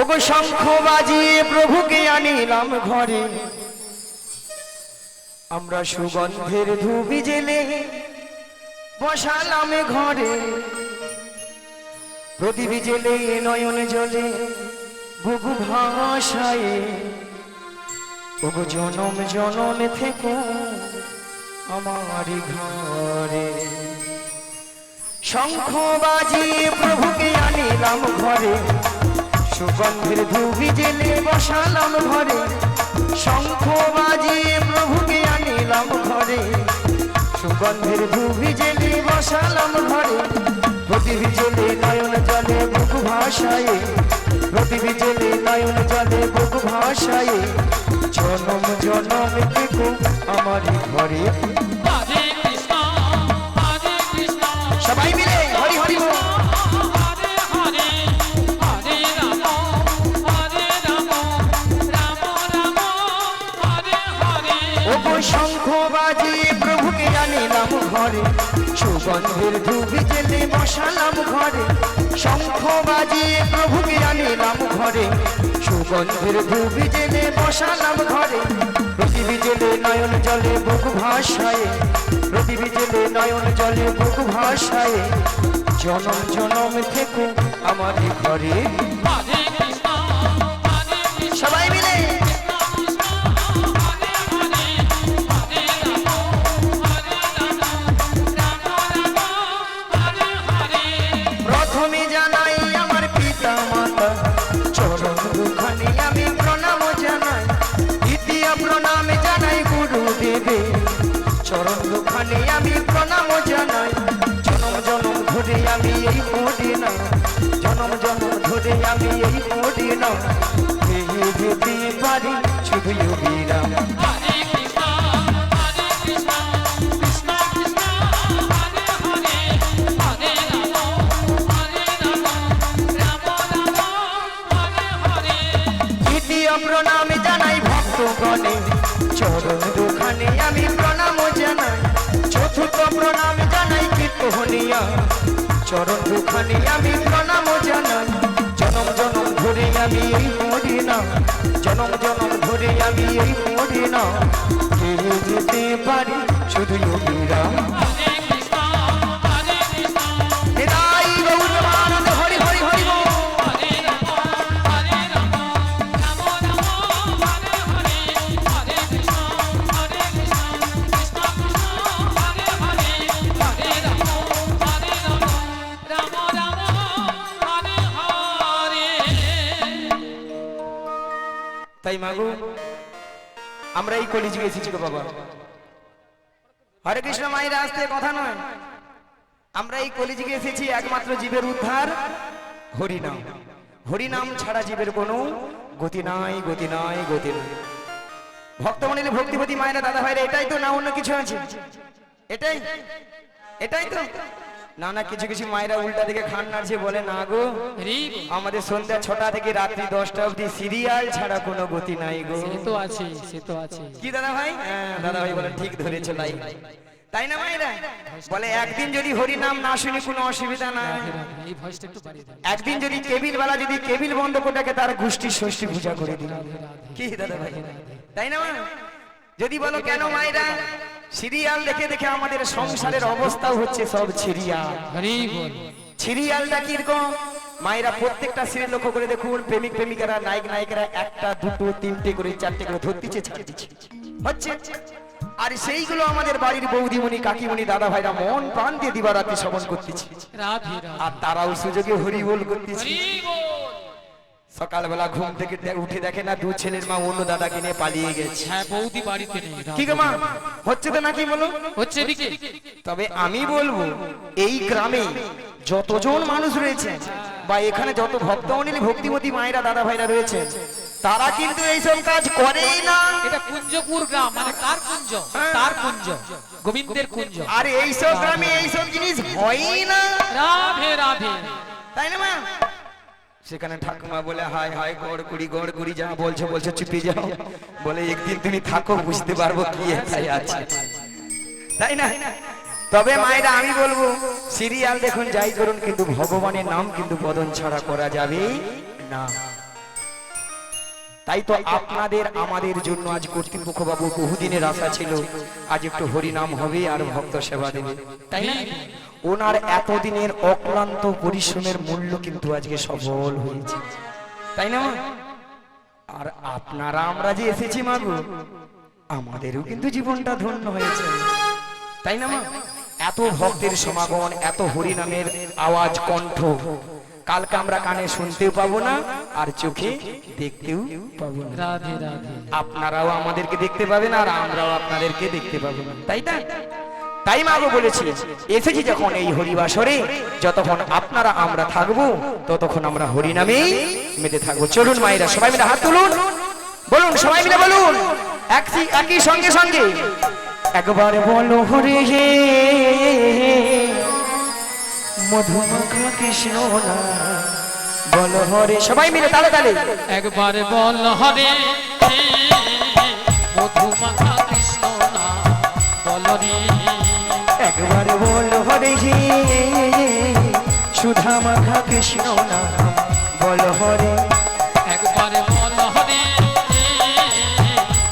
ওগো শঙ্খ বাজিয়ে প্রভুকে আনিলাম ঘরে। আমরা সুগন্ধের ধুবি জেলে বসালাম ঘরে। প্রদীপ জেলে, নয়ন জলে বুকু ভাষায়। ওগো জনম জনম থেকে আমার ঘরে। শঙ্খ বাজিয়ে প্রভুকে আনিলাম ঘরে। সুগন্ধের ধুবি জেলে বসালাম ঘরে। শঙ্খ বাজিয়ে প্রভুকে আনিলাম ঘরে। সুগন্ধের ধুবি জেলে বসালাম ঘরে। প্রদীপ জেলে নয়ন জলে বুক ভাষায় প্রদীপ জেলে নয়ন জলে বুক ভাষায় জনম জনম থেকে আমারই ঘরে। সুগন্ধের ধুবি জেলে বসালাম ঘরে। শঙ্খ বাজিয়ে প্রভুকে আনিলাম ঘরে। সুগন্ধের ধুবি জেলে বসালাম ঘরে। পৃথিবী জেলে নয়ন জলে বুক ভাষায় পৃথিবী জেলে নয়ন জলে বুক ভাষায় জনম জনম থেকে আমার ঘরে। চরণ দুখানি আমি প্রণাম জানাই। জনম জনম ধরে আমি এই মরিনা। জনম জনম ধরে আমি এই মরিনা। ফিরে যেতে পারি শুধু বিরাম আমরা এই কলিযুগে এসেছি গো বাবা। হরে কৃষ্ণ মায়ের আসতে কথা নয়। আমরা এই কলিযুগে এসেছি একমাত্র জীবের উদ্ধার, হরিনাম। হরিনাম ছাড়া জীবের কোনো গতি নাই গতি নাই গতি নাই। ভক্ত ভক্তমণিলে ভক্তিপতি মায়েরা দাদা ভাইরা এটাই তো না, অন্য কিছু আছে? এটাই? এটাই তো? না না কিছু কিছু মায়েরা উল্টা দিকে খান নাড়ছে বলে না গো আমাদের সন্ধ্যা ছটা থেকে রাত্রি দশটা অবধি সিরিয়াল ছাড়া কোনো গতি নাই গো। সে তো আছে সে তো আছে। কি দাদা ভাই? হ্যাঁ, দাদা ভাই বলে ঠিক ধরেছো লাই তাই না মায়েরা? বলে একদিন যদি হরি নাম না শুনি কোনো অসুবিধা নাই। একদিন যদি কেবিল বেলা যদি কেবিল বন্ধ করে তার গোষ্ঠী ষষ্ঠী পূজা করে দিল। কি দাদা ভাই? তাই না? যদি বলো কেন মায়েরা? সিরিয়াল দেখে দেখে আমাদের সংসারের অবস্থাও হচ্ছে সব সিরিয়াল। বল। সিরিয়ালটা কীরকম? মায়েরা প্রত্যেকটা সিরিয়াল লক্ষ্য করে দেখুন প্রেমিক প্রেমিকারা নায়ক নায়িকারা একটা দুটো তিনটে করে চারটে করে ধরতেছে ছাড়তিছে হচ্ছে? আর সেইগুলো আমাদের বাড়ির বৌদিমণি কাকিমণি দাদা ভাইরা মন প্রাণ দিয়ে দিবারাত্রি শ্রবণ করতেছে। আর তারাও সুযোগে হরি বল করতেছে সকালবেলা ঘুম থেকে উঠে দেখে না দু ছেলের মা অন্য দাদাকে নিয়ে পালিয়ে গেছে। হ্যাঁ বৌদি বাড়িতে নেই কি গো মা? হচ্ছে তো নাকি বলো? হচ্ছে এদিকে। তবে আমি বলব এই গ্রামে যতজন মানুষ রয়েছে বা এখানে যত ভক্তমণ্ডলী ভক্তিমতী মায়েরা দাদা ভাইরা রয়েছে তারা কিন্তু এইসব কাজ করেই না। এটা কুঞ্জপুর গ্রাম মানে কার কুঞ্জ? তার কুঞ্জ গোবিন্দের কুঞ্জ। আর এইসব গ্রামে এইসব জিনিস হয়ই না। রাধে রাধে। তাই না মা? সেখানে ঠাকুমা বলে হাই হাই গড় কুড়ি গড় কুড়ি, যা বলছো বলছো, চুপে যাও। বলে, একদিন তুমি থাকো, বুঝতে পারব কি আছে। তাই না? তবে মায়েরা, আমি বলব, সিরিয়াল দেখুন, যাই করুন, কিন্তু ভগবানের নাম কিন্তু বদন ছাড়া করা যাবে না। তাই তো আপনাদের, আমাদের জন্য আজ কর্তৃপক্ষ বাবু বহুদিনের আশা ছিল, আজ একটু হরিনাম হবে আর ভক্ত সেবা দেবে। তাই না? ওনার এতদিনের অক্লান্ত পরিশ্রমের মূল্য কিন্তু আজকে সফল হয়েছে। তাই না আর আপনারা আমরা যে এসেছি মাগো আমাদেরও কিন্তু জীবনটা ধন্য হয়েছে। তাই না মা? এত ভক্তের সমাগম এত হরিনামের আওয়াজ কণ্ঠ কালকে আমরা কানে শুনতেও পাবো না আর চোখে দেখতেও পাবো না। আপনারাও আমাদেরকে দেখতে পাবেন আর আমরাও আপনাদেরকে দেখতে পাবো না। তাই না? তাই মাগো বলেছি এসেছি যখন এই হরিবাসরে, যতক্ষণ আপনারা আমরা থাকব, ততক্ষণ আমরা হরিনামেই মেতে থাকব। চলুন মায়েরা, সবাই মিলে হাত তুলুন। বলুন, সবাই মিলে বলুন। একই একই সঙ্গে সঙ্গে। একবার বলো হরে হে। মধুমাখা কৃষ্ণ বলো হরে, সবাই মিলে তালে তালে। একবার বল হরে মধুমাখা একবার বল হরে হে। সুধা মাখা কৃষ্ণ নাম বল হরে। একবার বল হরে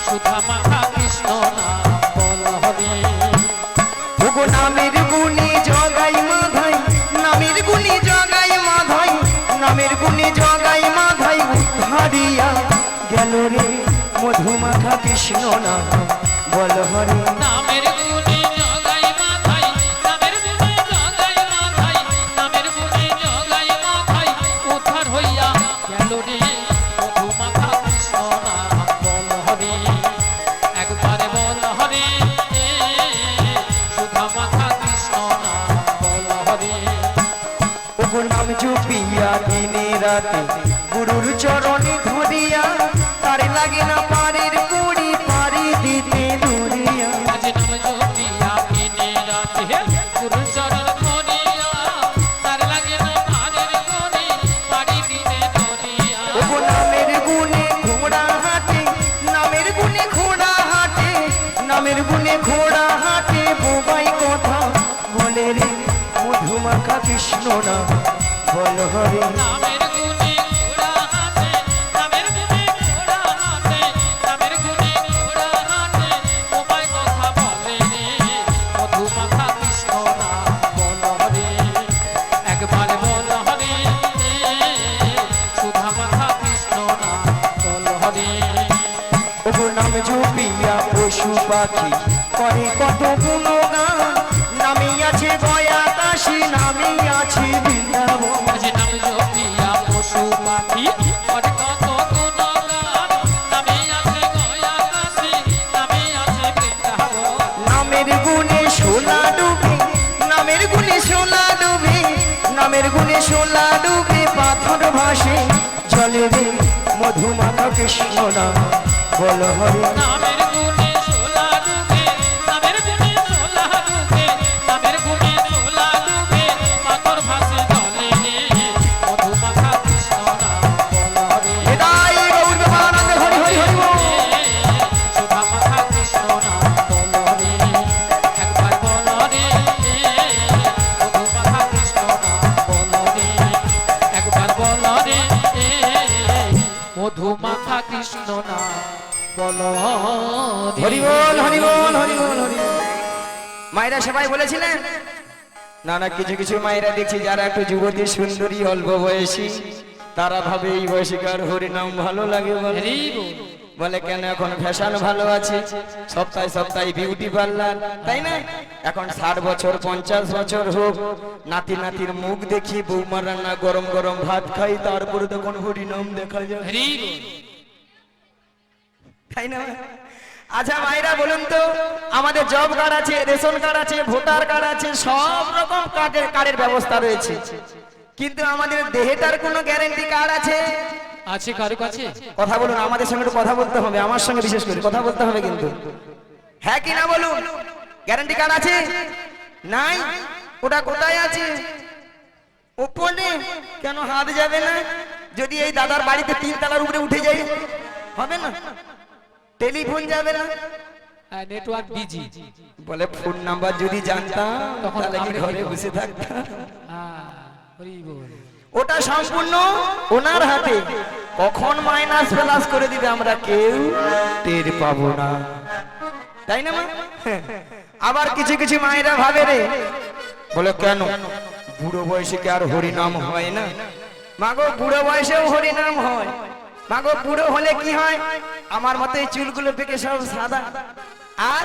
সুধা মাখা কৃষ্ণ বল হরে। নামের গুণে জগাই মাধাই নামের গুণে জগাই মাধাই নামের গুণে জগাই মাধাই উদ্ধারিয়া গেল রে মধুমাখা কৃষ্ণ নাম বল হরে। নামের ঘোড়া হাতে বোবাই কথা। বলে রে মধুমাখা কৃষ্ণ না বল হরে। নামের মধুমাখা কৃষ্ণ না বল হরি নামের গুণে মায়েরা সবাই বলেছিলেন না না কিছু কিছু মায়েরা দেখছি যারা একটু যুবতী সুন্দরী অল্প বয়সী তারা ভাবে এই বয়সীকার হরিনাম ভালো লাগে বলে। বলে কেন এখন ফ্যাশন ভালো আছে? সপ্তাহে সপ্তাহে বিউটি পার্লার তাই না? এখন ষাট বছর পঞ্চাশ বছর হোক নাতি নাতির মুখ দেখি বৌমার রান্না গরম গরম ভাত খাই তারপরে তখন হরিনাম দেখা যায়। তাই না? আচ্ছা ভাইরা বলুন তো আমাদের জব কার্ড আছে রেশন কার্ড আছে ভোটার কার্ড আছে সব রকম কার্ডের কার্ডের ব্যবস্থা রয়েছে। কিন্তু আমাদের দেহেটার কোনো গ্যারেন্টি কার্ড আছে? আছে কারও কাছে? কথা বলুন আমাদের সঙ্গে কথা বলতে হবে আমার সঙ্গে বিশেষ করে কথা বলতে হবে কিন্তু। হ্যাঁ কি না বলুন? গ্যারান্টি কার্ড আছে? নাই? ওটা কোথায় আছে? ওপরে? কেন হাত যাবে না? যদি এই দাদার বাড়িতে তিন তালার উপরে উঠে যাই হবে না? টেলিফোন যাবে না? নেটওয়ার্ক বিজি বলে ফোন নাম্বার যদি জানতাম তখন তাহলে কি ঘরে বসে থাকতাম? ওটা সম্পূর্ণ ওনার হাতে। কখন মাইনাস প্লাস করে দিবে আমরা কেউ টের পাবো না। তাই না মা? আবার কিছু কিছু মায়েরা ভাবে রে। বলে কেন? বুড়ো বয়সে কি আর হরিনাম হয় না? মাগো বুড়ো বয়সেও হরিনাম হয়। মাগো বুড়ো হলে কি হয়? আমার মতে এই চুলগুলো পেকে সব সাদা। আর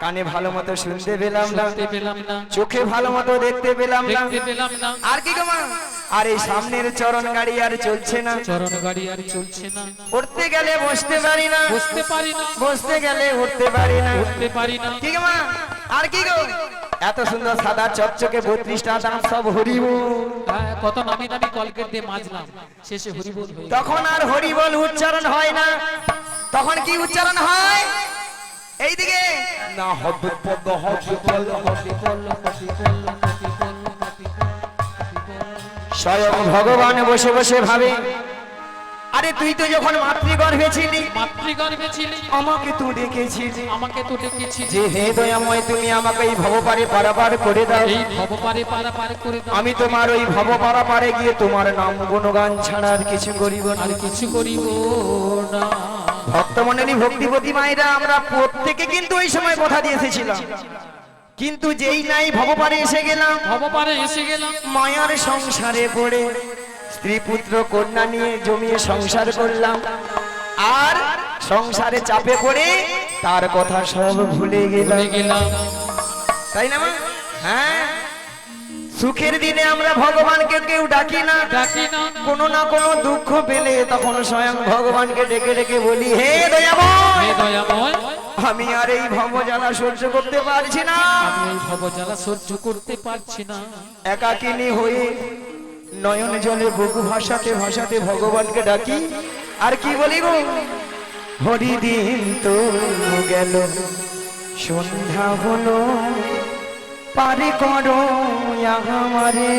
কানে ভালো মতো শুনতে পেলাম না। চোখে ভালো মতো দেখতে পেলাম না। আর কি গো মা? আর এই সামনের চরণ গাড়ি আর চলছে না। চরণ গাড়ি আর চলছে না। উঠতে গেলে বসতে পারি না। বসতে পারি না। বসতে গেলে উঠতে পারি না। উঠতে পারি না। কি গো মা? আর কি গো? এত সুন্দর সাদা চকচকে বত্রিশটা দাঁত সব হরিব হ্যাঁ, কত নামি নামি কলকেট দিয়ে মাজলাম শেষে হরিবোল তখন আর হরিবল উচ্চারণ হয় না তখন কি উচ্চারণ হয় এইদিকে না হবে পদ হবে পদ হবে বলল, কপি বলল। স্বয়ং ভগবান বসে বসে ভাবে আরে তুই তো যখন মাতৃগর্ভে ছিলি মাতৃগর্ভে ছিলি। আমাকে তুই ডেকেছিলি। আমাকে তো ডেকেছি যে হে দয়াময় তুমি আমাকে এই ভবপারে পারাপার করে দাও। এই ভবপারে পারা পার করে দাও। আমি তোমার ওই ভব পারাপারে গিয়ে তোমার নাম গুণগান ছাড়া আর কিছু করিব না। আর কিছু করিব না। ভক্তমণ্ডলী ভক্তিপতি মায়েরা আমরা প্রত্যেকে কিন্তু ওই সময় কথা দিয়ে এসেছিলাম। কিন্তু যেই নাই ভবপারে এসে গেলাম। ভবপারে এসে গেলাম। মায়ার সংসারে পড়ে। স্ত্রী পুত্র কন্যা নিয়ে জমিয়ে সংসার করলাম। আর সংসারে চাপে পড়ে তার কথা সব ভুলে গেলাম। তাই না হ্যাঁ। সুখের দিনে আমরা ভগবানকে কেউ ডাকি না। ডাকি না। কোনো না কোনো দুঃখ পেলে তখন স্বয়ং ভগবানকে ডেকে ডেকে বলি হে দয়াময় দয়াময় আমি আর এই ভবজ্বালা সহ্য করতে পারছি না। আমি এই সহ্য করতে পারছি না। একাকিনী হয়ে নয়ন জলে বুকু ভাসাতে ভাসাতে ভগবানকে ডাকি। আর কি বলি গো হরিদিন তো গেল, সন্ধ্যা হলো। পারে করো আমারে।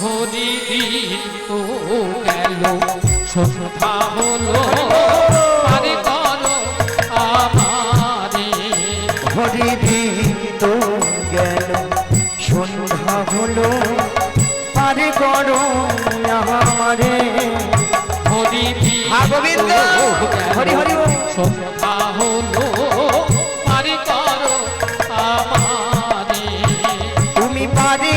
হরি দিন তো গেল, সন্ধ্যা হলো। করো আমারে। হরি দিন হা গোবিন্দ! হরি হরি বল। সন্ধ্যা হলো পারে করো আমারে। তুমি পারি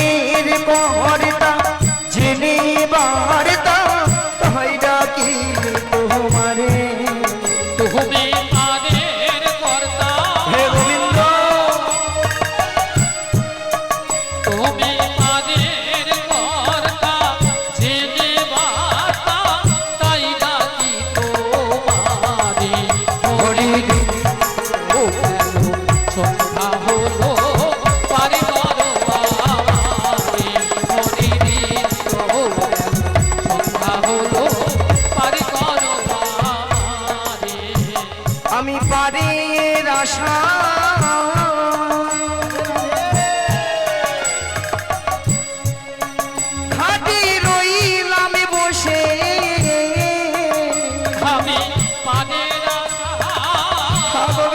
হা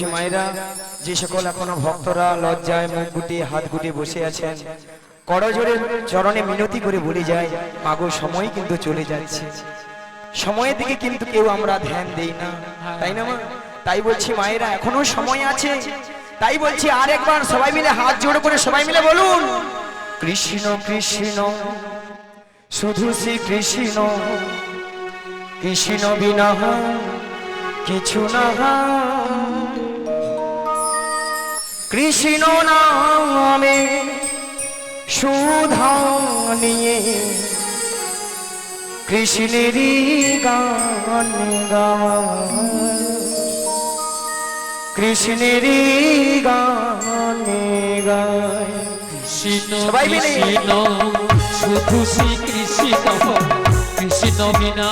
তাই মায়েরা, যে সকল এখনও ভক্তরা লজ্জায় মুখ গুটিয়ে হাত গুটিয়ে বসে আছেন করজোরে চরণে মিনতি করে বলে যায়, মাগো, সময় কিন্তু চলে যাচ্ছে। সময়ের দিকে কিন্তু কেউ আমরা ধ্যান দেই না। তাই না মা? তাই বলছি মায়েরা, এখনও সময় আছে। তাই বলছি আরেকবার সবাই মিলে হাত জোড় করে সবাই মিলে বলুন, কৃষ্ণ কৃষ্ণ, শুধু শ্রী কৃষ্ণ কৃষ্ণ বিনা কিছু না। কৃষ্ণ নামে সুধা নিয়ে কৃষ্ণেরই গান গায়। কৃষ্ণেরই গান গায়। কৃষ্ণ কৃষ্ণ শুধু শ্রী কৃষ্ণ কৃষ্ণ বিনা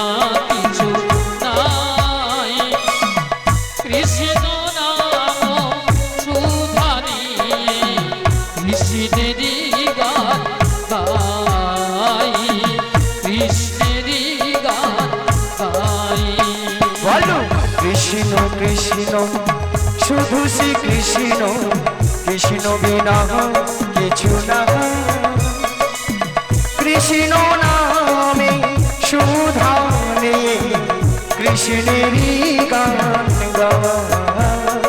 শ্রী কৃষ্ণ কৃষ্ণ বিনা কিছু না কৃষ্ণ নামে সুধা নিয়ে কৃষ্ণেরই গান গায়।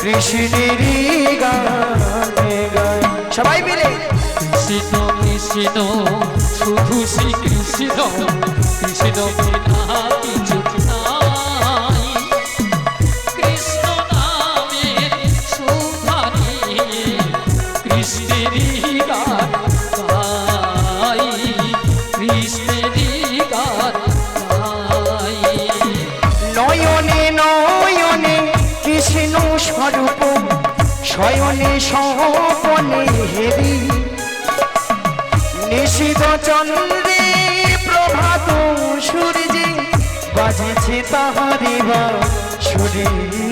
কৃষ্ণেরই গান গায়। সবাই মিলে। কৃষ্ণ কৃষ্ণ, শুধু শ্রী কৃষ্ণ কৃষ্ণ বিনা সুরে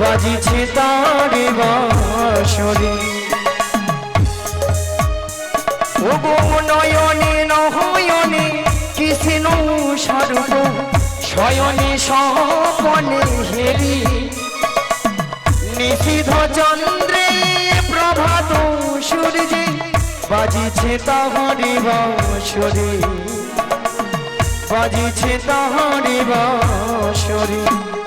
বাজিছে তাহারি বা ওগো নয়নে নহয়নে কৃষ্ণ স্বরূপ শয়নে স্বপনে হেরি। নিষিধ চন্দ্রে প্রভাত সূর্যে বাজিছে তাহারি বাঁশরি। বাজিছে তাহারি বাঁশরি।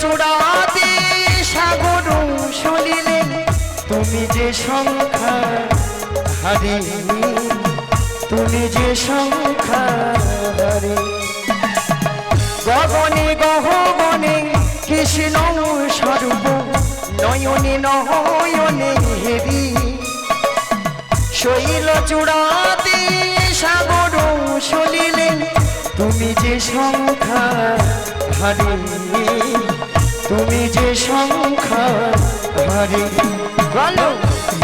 চূড়াতে সাগর শুনিলে তুমি যে সংখ্যা হারি, তুমি যে সংখ্যা হারি। গগনে, গহগনে, কৃষ্ণ স্বরূপ, নয়নে নহয়নে হেরি। শৈল চূড়াতে সাগর সলিলে তুমি যে সংখ্যা হারি। তুমি যে সংখ্যা হারি। বলো।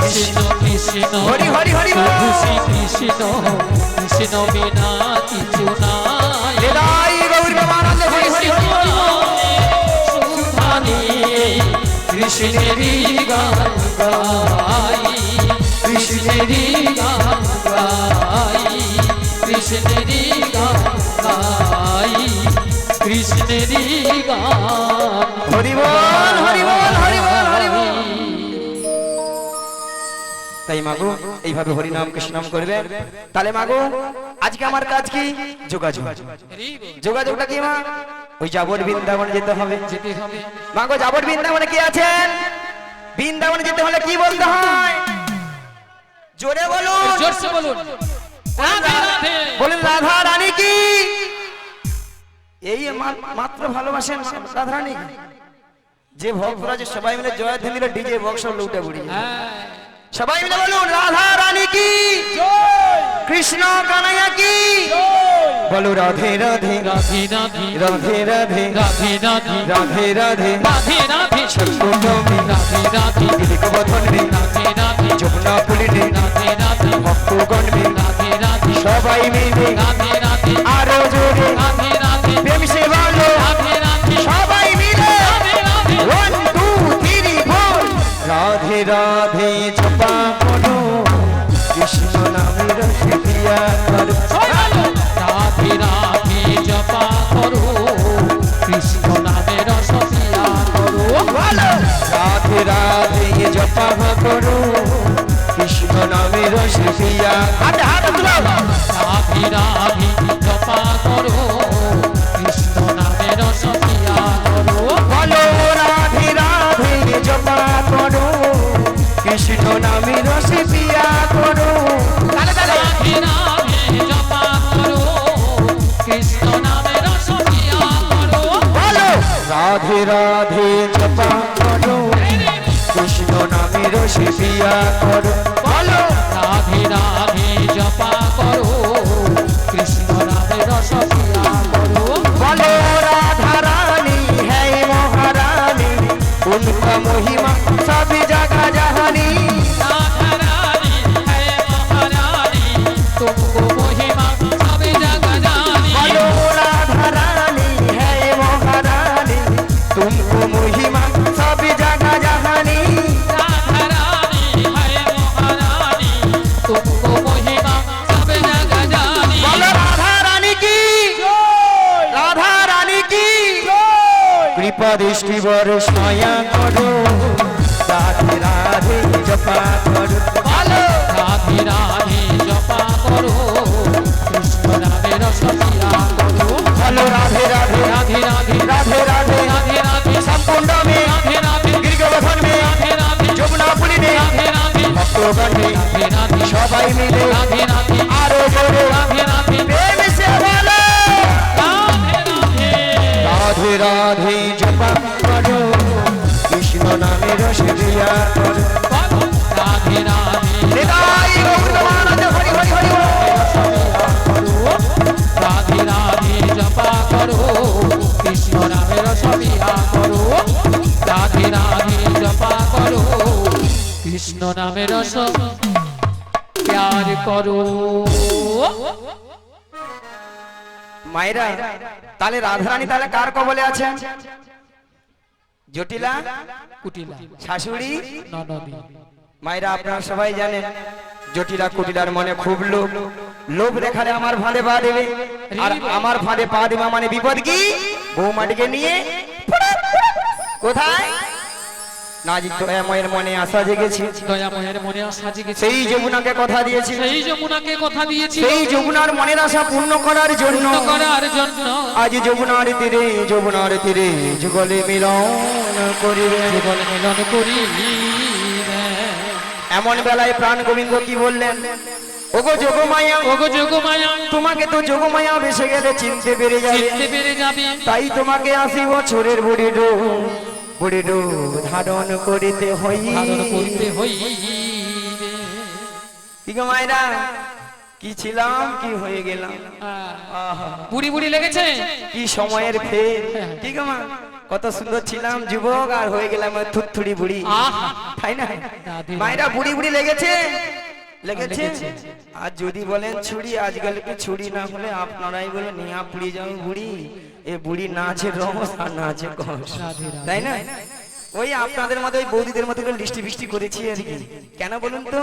কৃষ্ণ কৃষ্ণ হরি হরি হরি বল। কৃষ্ণ কৃষ্ণ বিনা কিছু নাই। এলাই গৌর বাবানন্দ হরি হরি হরি হরি সুধানি কৃষ্ণেরই গান গাই। কৃষ্ণেরই গান গাই কৃষ্ণেরই গান গাই। কৃষ্ণেরই গান। তাই মাগো এইভাবে হরিনাম কৃষ্ণনাম করবে। তাহলে মাগো আজকে আমার কাজ কি? যোগাযোগ। যোগাযোগটা কি মা? ওই যাবর বৃন্দাবনে যেতে হবে। যেতে হবে। মাগো যাবর বৃন্দাবনে কি আছেন? বৃন্দাবনে যেতে হলে কি বলতে হয়? জোরে বলুন। জোরসে বলুন। বলুন রাধা রানী কি? এই মাত্র ভালোবাসেন রাধারানী যে ভক্তরা যে সবাই মিলে জয়ধ্বনি ডিজে বক্স লুটে বুড়ি হ্যাঁ সবাই মিলে বলুন রাধা রানী কি কৃষ্ণ কানাইয়া কি বলো রাধে রাধে রাধে রাধে রাধে রাধে রাধে রাধে রাধে রাধে রাধে রাধে সর্বতমে রাধে রাধে বিলিকবধন রে রাধে রাধে যমুনা পুলি রে রাধে রাধে ভক্তগণ রে রাধে রাধে সবাই মিলে রাধে রাধে আরও জোরে রাধে জপা করো কৃষ্ণ নামে রসে দিয়া করো রাধে রাধে জপা করো কৃষ্ণ নামে রস দিয়া করো রাধে রাধে জপা করো কৃষ্ণ নামে রস দিয়া রাধে রাধে রাধে রাধে জপা করো। কৃষ্ণ নামের সেবিয়া করো। স্লোগানে সবাই মিলে আরও জোরে রাধে রাধে জপা করো কৃষ্ণ নামে রস দিয়া করো। কৃষ্ণ নামে রস করো। রাধে রাধে জপা করো কৃষ্ণ নামে রস। প্যার করো। তাহলে রাধারানী তাহলে কার কবলে জটিলা কুটিলা শাশুড়ি? আপনারা সবাই জানেন জটিলা কুটিলার মনে খুব লোভ। লোভ দেখালে আমার ফাঁদে পা দেবে। আর আমার ফাঁদে পা দেবে মানে বিপদ কি? বৌমাটিকে নিয়ে? কোথায়? না জি মনে আশা জেগেছে। দয়াময়ের মনে আশা জেগেছে। সেই যমুনাকে কথা দিয়েছি। সেই যমুনাকে কথা দিয়েছি। সেই যমুনার মনের আশা পূর্ণ করার জন্য। করার জন্য। আজ যমুনার তীরে যমুনার তীরে যুগলে মিলন করিবে। জীবন মিলন করি এমন বেলায় প্রাণ গোবিন্দ কি বললেন? ওগো যোগমায়া ওগো যোগমায়া তোমাকে তো যোগমায়া বেসে গেলে চিনতে পেরে যাবে। চিনতে পেরে যাবে। তাই তোমাকে আশি বছরের বুড়ি ডো বুড়ি ডো ধারণ করিতে হই। করতে কি গো মায়েরা কি ছিলাম কি হয়ে গেলাম? বুড়ি বুড়ি লেগেছে? কি সময়ের ফের? কি গো মা কত সুন্দর ছিলাম যুবক আর হয়ে গেলাম থুতথুড়ি বুড়ি। তাই না? মায়েরা বুড়ি বুড়ি লেগেছে? লেগেছে? লেগেছে। আর যদি বলেন ছুরি আজকালকে ছুরি না হলে আপনারাই বলে নিয়া পুড়ি যাও বুড়ি। এ বুড়ি না আছে রস আর না আছে কষ। তাই না? ওই আপনাদের মতো ওই বৌদিদের মতো করে লিস্টি ফিস্টি করেছি আর কি। কেন বলুন তো?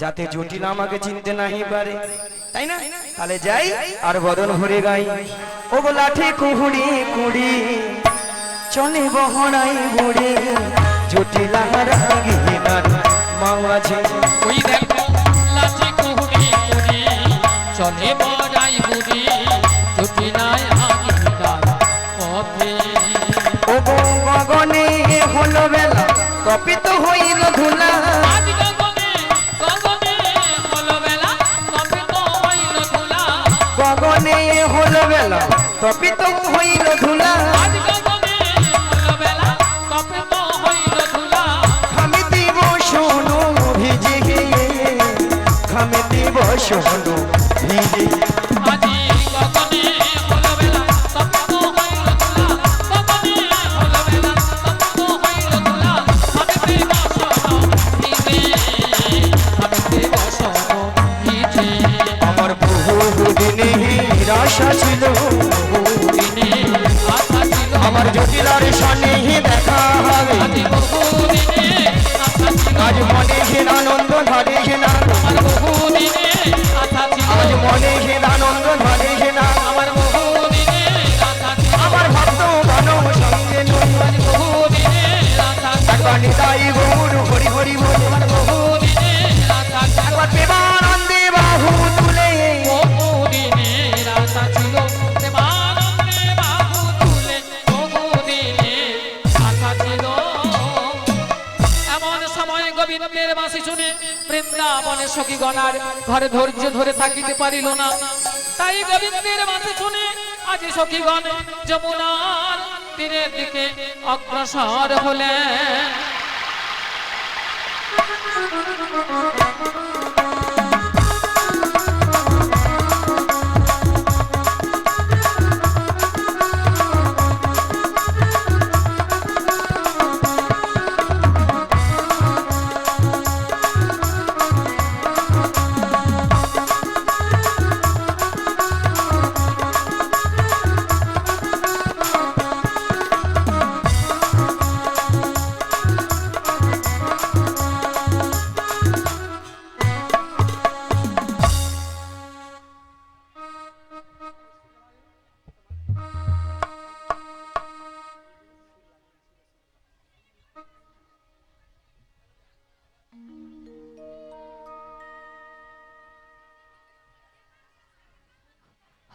যাতে জটিল আমাকে চিনতে নাহি পারে। তাই না? তাহলে যাই আর বদন ভরে গাই। ও গো লাঠি কুহুড়ি কুড়ি চলে বহরাই বুড়ি। জটিলা রাগিনার মাঝে গগনে হলো বেলা। তপিত হইল ধুলা। গণার ঘরে ধৈর্য ধরে থাকিতে পারিল না। তাই গোবিন্দের মাঝে শুনে আজ সখীগণ যমুনার তীরের দিকে অগ্রসর হলেন।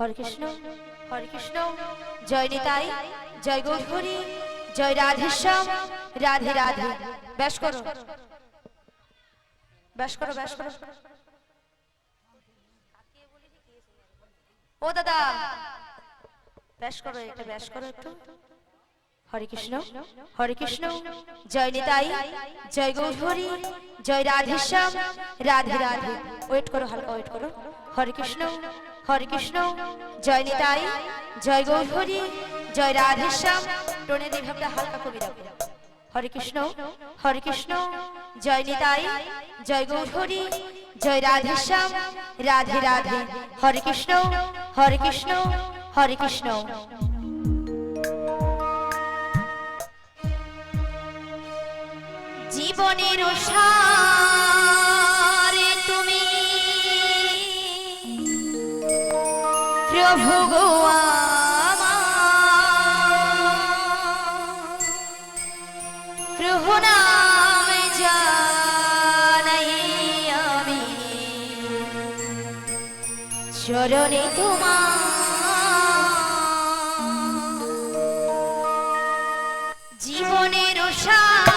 হরে কৃষ্ণ। হরে কৃষ্ণ। জয় নিতাই। জয় গৌরী জয় রাধেশ্যাম রাধে রাধে। ব্যাস করো। ব্যাস করো ব্যাস করো। ও দাদা। ব্যাস করো, এটা ব্যাস করো একটু। হরে কৃষ্ণ হরে কৃষ্ণ জয় নিতাই জয় গৌরী জয় রাধেশ্যাম রাধে রাধে ওয়েট করো হালকা ওয়েট করো। হরে কৃষ্ণ হরে কৃষ্ণ। জয় নিতাই জয় গৌরী জয় রাধেশ্যাম টোনের বিভাগটা হালকা কবি রাখো হরে কৃষ্ণ হরে কৃষ্ণ জয় নিতাই জয় গৌরী জয় রাধেশ্যাম রাধে রাধে হরে কৃষ্ণ। হরে কৃষ্ণ হরে কৃষ্ণ। জীবনের সারে তুমি। প্রভু আমি। চরণে তোমার। জীবনের সার